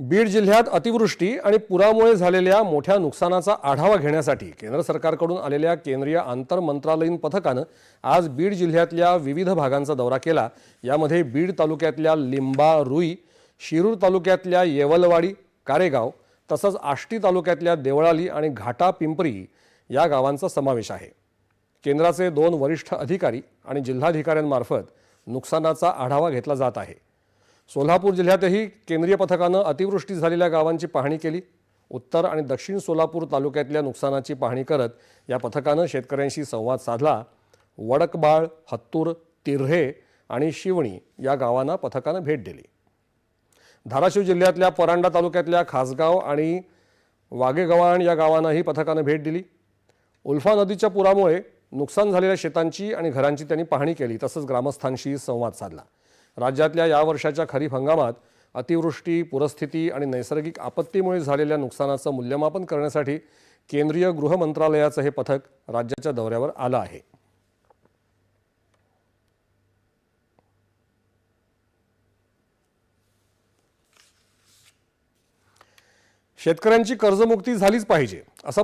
बीड जिल्ह्यात अतिवृष्टी आणि पुरामुळे झालेल्या मोठ्या नुकसानाचा आढावा घेण्यासाठी केंद्र सरकारकडून आलेल्या केंद्रीय आंतरमंत्रालयीन पथकानं आज बीड जिल्ह्यातल्या विविध भागांचा दौरा केला. यामध्ये बीड तालुक्यातल्या लिंबा रुई शिरूर तालुक्यातल्या येवलवाडी कारेगाव तसंच आष्टी तालुक्यातल्या देवळाली आणि घाटा पिंपरी या गावांचा समावेश आहे. केंद्राचे दोन वरिष्ठ अधिकारी आणि जिल्हाधिकाऱ्यांमार्फत नुकसानाचा आढावा घेतला जात आहे. सोलापूर जिल्ह्यातही केंद्रीय पथकानं अतिवृष्टी झालेल्या गावांची पाहणी केली. उत्तर आणि दक्षिण सोलापूर तालुक्यातल्या नुकसानाची पाहणी करत या पथकानं शेतकऱ्यांशी संवाद साधला. वडकबाळ हत्तूर तिर्हे आणि शिवणी या गावांना पथकानं भेट दिली. धाराशिव जिल्ह्यातल्या परांडा तालुक्यातल्या खासगाव आणि वागेगव्हाण या गावांनाही पथकानं भेट दिली. उल्फा नदीच्या पुरामुळे नुकसान झालेल्या शेतांची आणि घरांची त्यांनी पाहणी केली. तसंच ग्रामस्थांशी संवाद साधला. राज्यातल्या या वर्षाच्या खरीप हंगामात अतिवृष्टी पुरस्थिती आणि नैसर्गिक आपत्तीमुळे झालेल्या नुकसानाचं मूल्यमापन करण्यासाठी केंद्रीय गृह मंत्रालयाचं हे पथक राज्याच्या दौऱ्यावर आलं आहे. शेतकऱ्यांची कर्जमुक्ती झालीच पाहिजे असं